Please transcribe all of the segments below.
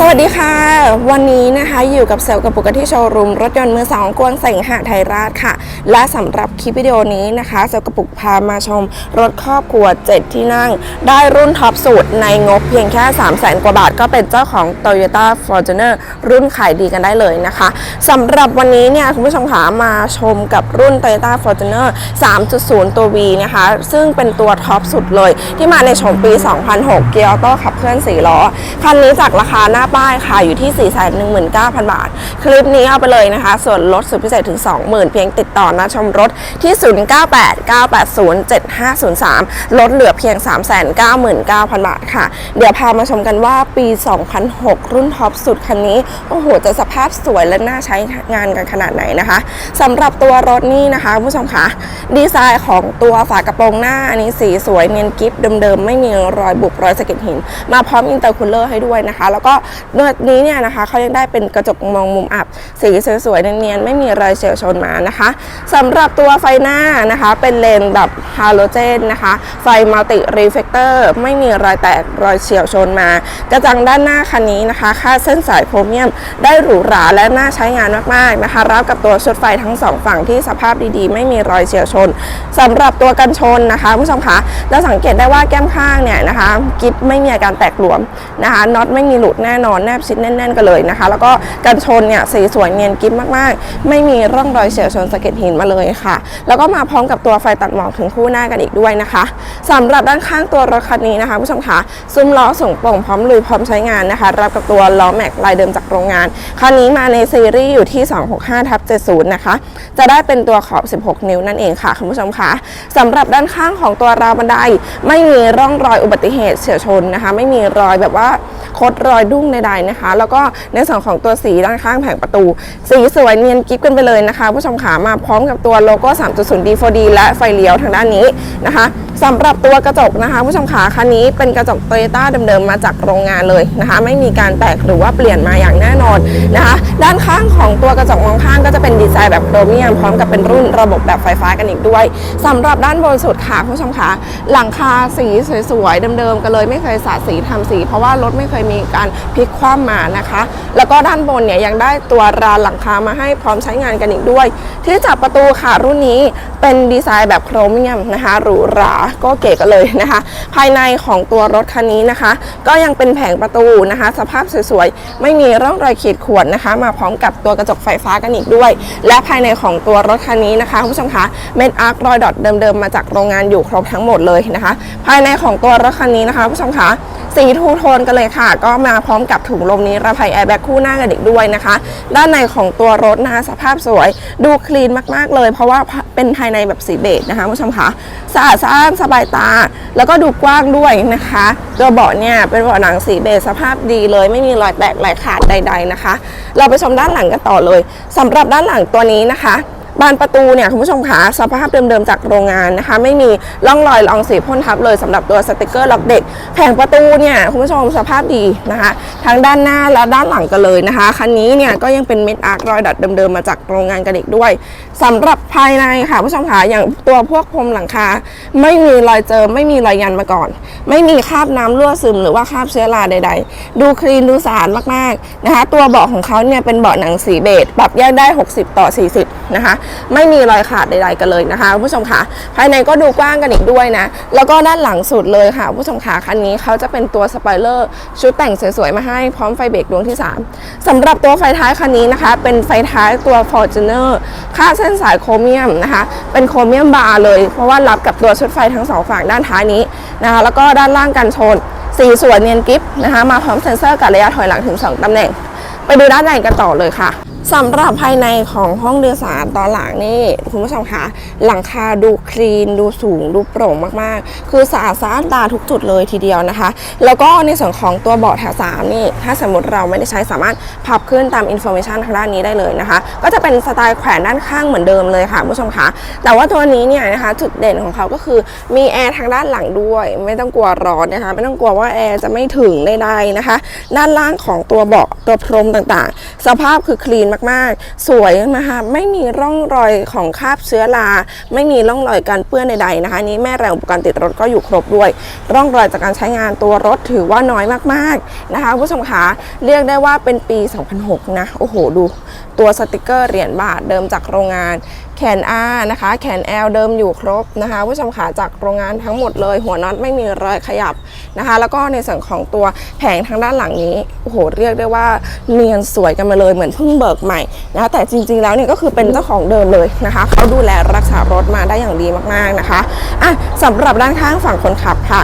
สวัสดีค่ะ วันนี้นะคะอยู่กับเซลกับปุกที่โชว์รูมรถยนต์มือสองกวงเสงหะไทยราชค่ะ และสำหรับคลิปวิดีโอนี้นะคะเซลกับปุกพามาชม รถครอบครัว 7 ที่นั่ง ได้รุ่นท็อปสุดในงบเพียงแค่ 3 0 0แสนกว่าบาทก็เป็นเจ้าของ Toyota Fortuner รุ่นขายดีกันได้เลยนะคะสำหรับวันนี้เนี่ยคุณผู้ชมขามาชมกับรุ่น Toyota Fortuner 3.0 ตัว V นะคะ ซึ่งเป็นตัวท็อปสุดเลย ที่มาในโฉมปี 2006 เกียร์ออโต้ขับเคลื่อน4ล้อคันนี้จากราคาหน้าป้ายค่ะอยู่ที่ 419,000 บาท คลิปนี้เอาไปเลยนะคะ ส่วนลดสุดพิเศษถึง 20,000 เพียงติดต่อนะชมรถที่ 0989807503 ลดเหลือเพียง 399,000 บาทค่ะ เดี๋ยวพามาชมกันว่าปี 2006 รุ่นท็อปสุดคันนี้ โอ้โห จะสภาพสวยและน่าใช้งานกันขนาดไหนนะคะสำหรับตัวรถนี่นะคะคุณผู้ชมคะดีไซน์ของตัวฝากระโปรงหน้าอันนี้สีสวยเนียนกิฟเดิมๆ ไม่มีรอยบุบรอยสะเก็ดหิน มาพร้อมอินเตอร์คูลเลอร์ให้ด้วยนะคะ แล้วก็นื้อนี้เนี่ยนะคะเขายังได้เป็นกระจกมองมุมอับ สีสวยๆเนียนๆไม่มีรอยเฉียวชนมานะคะสำหรับตัวไฟหน้านะคะ เป็นเลนแบบฮาโลเจนนะคะ ไฟมัลติรีเฟกเตอร์ไม่มีรอยแตกรอยเฉียวชนมา กระจังด้านหน้าคันนี้นะคะค่าดเส้นสายโครเมียม ได้หรูหราและน่าใช้งานมากๆนะคะรับกับตัวชุดไฟทั้งสองฝั่งที่สภาพดีๆ ไม่มีรอยเฉียวชนสำหรับตัวกันชนนะคะผู้ชมคะจะสังเกตได้ว่าแก้มข้างเนี่ยนะคะกิฟไม่มีอาการแตกหลวมนะคะน็อตไม่มีหลุดแน่นนอนแนบชิดแน่น ๆ กันเลยนะคะ แล้วก็กันชนเนี่ยสีสวยเนียนกิฟมากๆ ไม่มีร่องรอยเฉียวชนสะเก็ดหินมาเลยค่ะ แล้วก็มาพร้อมกับตัวไฟตัดหมอกถึงคู่หน้ากันอีกด้วยนะคะสำหรับด้านข้างตัวรถคันนี้นะคะผู้ชมคะซุ้มล้อส่งโปร่งพร้อมลุยพร้อมใช้งานนะคะ รับกับตัวล้อแม็กลายเดิมจากโรงงาน คันนี้มาในซีรีส์อยู่ที่ 265ทับ70 นะคะ จะได้เป็นตัวขอบ 16 นิ้วนั่นเองค่ะคุณผู้ชมคะสำหรับด้านข้างของตัวราวบันได ไม่มีร่องรอยอุบัติเหตุเฉียวชนนะคะ ไม่มีรอยแบบว่า คดรอยดุ้งใดๆนะคะ แล้วก็ในส่วนของตัวสีด้านข้างแผงประตู สีสวยเนียนกิ๊บกันไปเลยนะคะ ผู้ชมขามาพร้อมกับตัวโลโก้ 3.0 D4D และไฟเลี้ยวทางด้านนี้นะคะ สำหรับตัวกระจกนะคะ ผู้ชมขาคันนี้เป็นกระจกโตโยต้าเดิมๆมาจากโรงงานเลยนะคะ ไม่มีการแตกหรือว่าเปลี่ยนมาอย่างแน่นอนนะคะ ด้านข้างของตัวกระจกมองข้างก็จะเป็นดีไซน์แบบโครเมียมพร้อมกับเป็นรุ่นระบบแบบไฟฟ้ากันอีกด้วยสำหรับด้านบนสุดค่ะผู้ชมขาหลังคาสีสวยๆเดิมๆกันเลยไม่เคยสาดสีทำสี เพราะว่ารถไม่เคยมีการพลิกคว่ำมานะคะ แล้วก็ด้านบนเนี่ยยังได้ตัวรานหลังคามาให้พร้อมใช้งานกันอีกด้วย ที่จับประตูค่ะรุ่นนี้เป็นดีไซน์แบบโครเมียมนะคะหรูหราก็เก๋กันเลยนะคะ ภายในของตัวรถคันนี้นะคะ ก็ยังเป็นแผงประตูนะคะ สภาพสวยๆ ไม่มีร่องรอยขีดข่วนนะคะ มาพร้อมกับตัวกระจกไฟฟ้ากันอีกด้วย และภายในของตัวรถคันนี้นะคะคุณผู้ชมคะเม็ดอาร์ครอยดอทเดิมๆมาจากโรงงานอยู่ครบทั้งหมดเลยนะคะ ภายในของตัวรถคันนี้นะคะคุณผู้ชมคะ สีทูโทนกันเลยค่ะ ก็มาพร้อมกับถุงลมนิรภัยแอร์แบ็กคู่หน้ากันอีกด้วยนะคะ ด้านในของตัวรถนะคะสภาพสวย ดูคลีนมากๆเลย เพราะว่าเป็นภายในแบบสีเบจนะคะผู้ชมคะสะอาดสะอ้านสบายตา แล้วก็ดูกว้างด้วยนะคะตัวเบาะเนี่ยเป็นเบาะหนังสีเบจสภาพดีเลย ไม่มีรอยแตกรอยขาดใด ๆนะคะ เราไปชมด้านหลังกันต่อเลยสำหรับด้านหลังตัวนี้นะคะ บานประตูเนี่ยคุณผู้ชมคะสภาพเดิมๆจากโรงงานนะคะ ไม่มีร่องรอยรองสีพ่นทับเลยสำหรับตัวสติกเกอร์ล็อกเด็กแผงประตูเนี่ยคุณผู้ชมสภาพดีนะคะ ทั้งด้านหน้าและด้านหลังกันเลยนะคะคันนี้เนี่ยก็ยังเป็นเม็ดอาร์ครอยดัดเดิมๆมาจากโรงงานกันอีกด้วยสำหรับภายในค่ะผู้ชมคะอย่างตัวพวกพรมหลังคา ไม่มีรอยเจอไม่มีรอยยันมาก่อน ไม่มีคราบน้ำรั่วซึมหรือว่าคราบเชื้อราใด ๆ ดูคลีนดูสะอาดมากๆนะคะ ตัวเบาะของเขาเนี่ยเป็นเบาะหนังสีเบจปรับแยกได้ 60 ต่อ 40 นะคะไม่มีรอยขาดใดๆกันเลยนะคะคุณผู้ชมคะภายในก็ดูกว้างกันอีกด้วยนะ แล้วก็ด้านหลังสุดเลยค่ะคุณผู้ชมคะคันนี้เขาจะเป็นตัวสปอยเลอร์ชุดแต่งสวยๆมาให้พร้อมไฟเบรกดวงที่ 3สำหรับตัวไฟท้ายคันนี้นะคะ เป็นไฟท้ายตัว Fortuner ค่าดเส้นสายโครเมียมนะคะ เป็นโครเมียมบาร์เลย เพราะว่ารับกับตัวชุดไฟทั้งสองฝั่งด้านท้ายนี้นะคะแล้วก็ด้านล่างกันชนสีส่วยเนียนกิฟนะคะมาพร้อมเซ็นเซอร์กับระยะถอยหลังถึง 2ตำแหน่ง ไปดูด้านในกันต่อเลยค่ะ สำหรับภายในของห้องโดยสารตอนหลังนี่คุณผู้ชมคะหลังคาดูคลีน ดูสูง ดูโปร่งมากๆ คือสะอาดสะอานตาทุกจุดเลยทีเดียวนะคะ แล้วก็ในส่วนของตัวเบาะแถวสามนี่ ถ้าสมมติเราไม่ได้ใช้สามารถพับขึ้นตามอินโฟเมชันทางด้านนี้ได้เลยนะคะ ก็จะเป็นสไตล์แขวนด้านข้างเหมือนเดิมเลยค่ะคุณผู้ชมคะแต่ว่าตัวนี้เนี่ยนะคะจุดเด่นของเขาก็คือมีแอร์ทางด้านหลังด้วย ไม่ต้องกลัวร้อนนะคะ ไม่ต้องกลัวว่าแอร์จะไม่ถึงใดๆนะคะ ด้านล่างของตัวเบาะตัวพรมต่างๆ สภาพคือคลีนมากๆ สวยนะคะไม่มีร่องรอยของคราบเชื้อราไม่มีร่องรอยการเปื้อนใดๆนะคะนนี้แม่แรงอุปกรณ์ติดรถก็อยู่ครบด้วย ร่องรอยจากการใช้งานตัวรถถือว่าน้อยมากๆนะคะคุณผู้ชมคะเรียกได้ว่าเป็นปี 2006 นะโอ้โหดู ตัวสติกเกอร์เหรียญบาทเดิมจากโรงงานแขน R นะคะ แขน L เดิมอยู่ครบนะคะผู้ชมขาจากโรงงานทั้งหมดเลย หัวน็อตไม่มีรอยขยับนะคะ แล้วก็ในส่วนของตัวแผงทางด้านหลังนี้โอ้โหเรียกได้ว่าเนียนสวยกันมาเลยเหมือนเพิ่งเบิกใหม่นะคะแต่จริงๆแล้วเนี่ยก็คือเป็นเจ้าของเดิมเลยนะคะเขาดูแลรักษารถมาได้อย่างดีมากๆนะคะอะสำหรับด้านข้างฝั่งคนขับค่ะ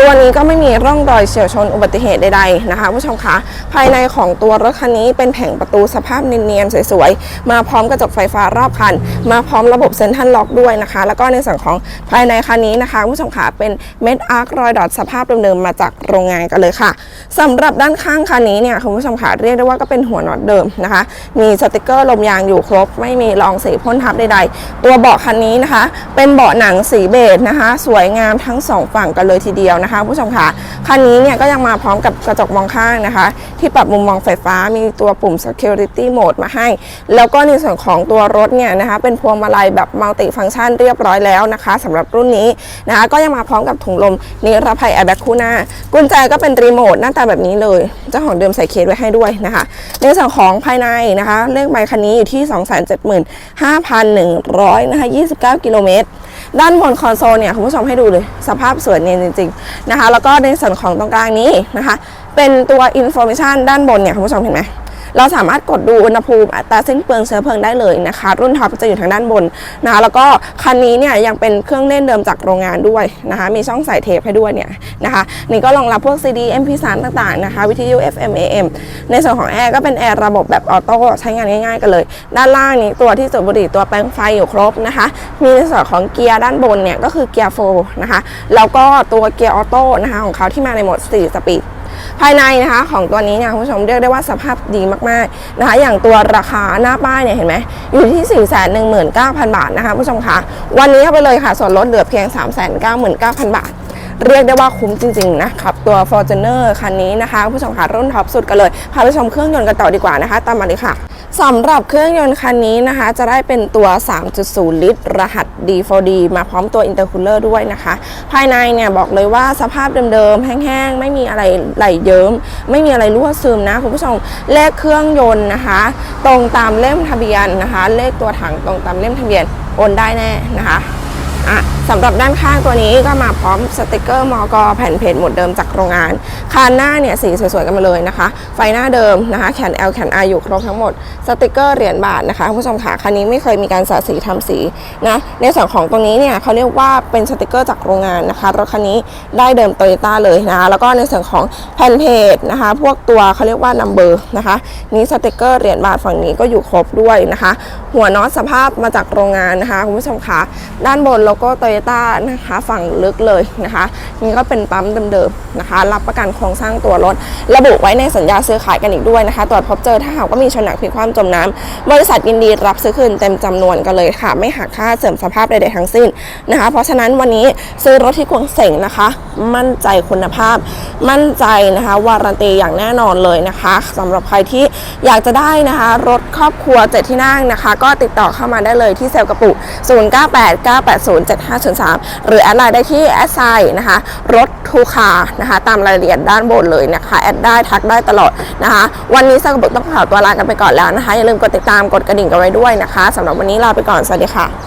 ตัวนี้ก็ไม่มีร่องรอยเฉียวชนอุบัติเหตุใดๆนะคะผู้ชมคะภายในของตัวรถคันนี้เป็นแผงประตูสภาพเนียนๆสวยๆ มาพร้อมกระจกไฟฟ้ารอบคัน มาพร้อมระบบเซ็นทรัลล็อกด้วยนะคะ แล้วก็ในส่วนของภายในคันนี้นะคะผู้ชมคะเป็นเม็ดอาร์ครอยดอทสภาพเดิมๆมาจากโรงงานกันเลยค่ะสำหรับด้านข้างคันนี้เนี่ยคุณผู้ชมคะเรียกได้ว่าก็เป็นหัวน็อตเดิมนะคะ มีสติกเกอร์ลมยางอยู่ครบ ไม่มีรองสีพ่นทับใดๆ ตัวเบาะคันนี้นะคะ เป็นเบาะหนังสีเบจนะคะ สวยงามทั้งสองฝั่งกันเลยทีเดียวนะคะคะผู้ชมค่ะคันนี้เนี่ยก็ยังมาพร้อมกับกระจกมองข้างนะคะ ที่ปรับมุมมองไฟฟ้ามีตัวปุ่ม security mode มาให้ แล้วก็ในส่วนของตัวรถเนี่ยนะคะเป็นพวงมาลัยแบบมัลติฟัง c t ชันเรียบร้อยแล้วนะคะสำหรับรุ่นนี้นะคะก็ยังมาพร้อมกับถุงลมนิรภัยแอร์แบ็กคู่หน้า กุญแจก็เป็นรีโมทหน้าตาแบบนี้เลย เจ้าของเดิมใส่เคสไว้ให้ด้วยนะคะในส่วนของภายในนะคะเลขใบคันนี้อยู่ที่ 275,100นะคะ29 กิโลเมตร ด้านบนคอนโซลเนี่ยคุณผู้ชมให้ดูเลย สภาพสวยเนียนจริงๆนะคะ แล้วก็ในส่วนของตรงกลางนี้นะคะ เป็นตัวอินโฟมิชันด้านบนเนี่ยคุณผู้ชมเห็นไหม เราสามารถกดดูอุณหภูมิอัตราสิ้นเปลืองเชื้อเพลิงได้เลยนะคะ รุ่นท็อปจะอยู่ทางด้านบนนะคะแล้วก็คันนี้เนี่ยยังเป็นเครื่องเล่นเดิมจากโรงงานด้วยนะคะ มีช่องใส่เทปให้ด้วยเนี่ยนะคะนี่ก็รองรับพวก CD MP3 ต่างๆนะคะ วิทยุ FM AM ในส่วนของแอร์ก็เป็นแอร์ระบบแบบออโต้ใช้งานง่าย ๆ กันเลย ด้านล่างนี้ตัวที่สูบบุหรี่ตัวแปลงไฟอยู่ครบนะคะ มีในส่วนของเกียร์ด้านบนเนี่ยก็คือเกียร์โฟนะคะแล้วก็ตัวเกียร์ออโต้นะคะของเขาที่มาในโหมด 4 สปีด ภายในนะคะของตัวนี้เนี่ยคุณผู้ชมเรียกได้ว่าสภาพดีมากๆนะคะ อย่างตัวราคาหน้าป้ายเนี่ยเห็นไหมอยู่ที่ 4 1 9 0 0 0 บาทนะคะผู้ชมคะวันนี้เข้าไปเลยค่ะส่วนลดเหลือเพียง 3 9 9 0 0 0 บาท เรียกได้ว่าคุ้มจริงๆนะครับตัว Fortuner คันนี้นะคะผู้ชมคะรุ่นท็อปสุดกันเลยพาไปชมเครื่องยนต์กันต่อดีกว่านะคะ ตามมาเลยค่ะสำหรับเครื่องยนต์คันนี้นะคะ จะได้เป็นตัว 3.0 ลิตร รหัส D4D มาพร้อมตัว intercooler ด้วยนะคะ ภายในเนี่ยบอกเลยว่าสภาพเดิมๆ แห้งๆ ไม่มีอะไรไหลเยิ้ม ไม่มีอะไรรั่วซึมนะ คุณผู้ชม เลขเครื่องยนต์นะคะ ตรงตามเล่มทะเบียนนะคะ เลขตัวถังตรงตามเล่มทะเบียนโอนได้แน่นะคะอะ สำหรับด้านข้างตัวนี้ก็มาพร้อมสติกเกอร์มอกอแผ่นเพจหมดเดิมจากโรงงาน คานหน้าเนี่ยสีสวยๆกันมาเลยนะคะ ไฟหน้าเดิมนะคะ แขน L แขน R อยู่ครบทั้งหมด สติกเกอร์เหรียญบาทนะคะคุณผู้ชมค่ะคันนี้ไม่เคยมีการสาสีทำสีนะในส่วนของตรงนี้เนี่ยเขาเรียกว่าเป็นสติกเกอร์จากโรงงานนะคะรถคันนี้ได้เดิมโตโยต้าเลยนะคะแล้วก็ในส่วนของแผ่นเพจนะคะ พวกตัวเขาเรียกว่านัมเบอร์นะคะนี่สติกเกอร์เหรียญบาทฝั่งนี้ก็อยู่ครบด้วยนะคะ หัวน็อตสภาพมาจากโรงงานนะคะคุณผู้ชมค่ะด้านบนโลโก้โตโยต้านะคะฝั่งลึกเลยนะคะนี่ก็เป็นปั๊มเดิมๆนะคะ รับประกันโครงสร้างตัวรถ ระบุไว้ในสัญญาซื้อขายกันอีกด้วยนะคะ ตรวจพบเจอถ้าหากว่ามีชนหนักพลิกคว่ำจมน้ำบริษัทยินดีรับซื้อคืนเต็มจำนวนกันเลยค่ะ ไม่หักค่าเสริมสภาพใดๆทั้งสิ้นนะคะ เพราะฉะนั้นวันนี้ซื้อรถที่กวงเสงนะคะ มั่นใจคุณภาพ มั่นใจนะคะวารันตีอย่างแน่นอนเลยนะคะสำหรับใครที่อยากจะได้นะคะรถครอบครัวเจ็ดที่นั่งนะคะ ก็ติดต่อเข้ามาได้เลยที่เซลล์กระปุก0 3หรือแอดไลน์ได้ที่แอดไซน์นะคะ รถทูคานะคะ ตามรายละเอียดด้านบนเลยนะคะ แอดได้ทักได้ตลอดนะคะ วันนี้สักระปุกต้องขอตัวลากันไปก่อนแล้วนะคะ อย่าลืมกดติดตามกดกระดิ่งกันไว้ด้วยนะคะสำหรับวันนี้ลาไปก่อน สวัสดีค่ะ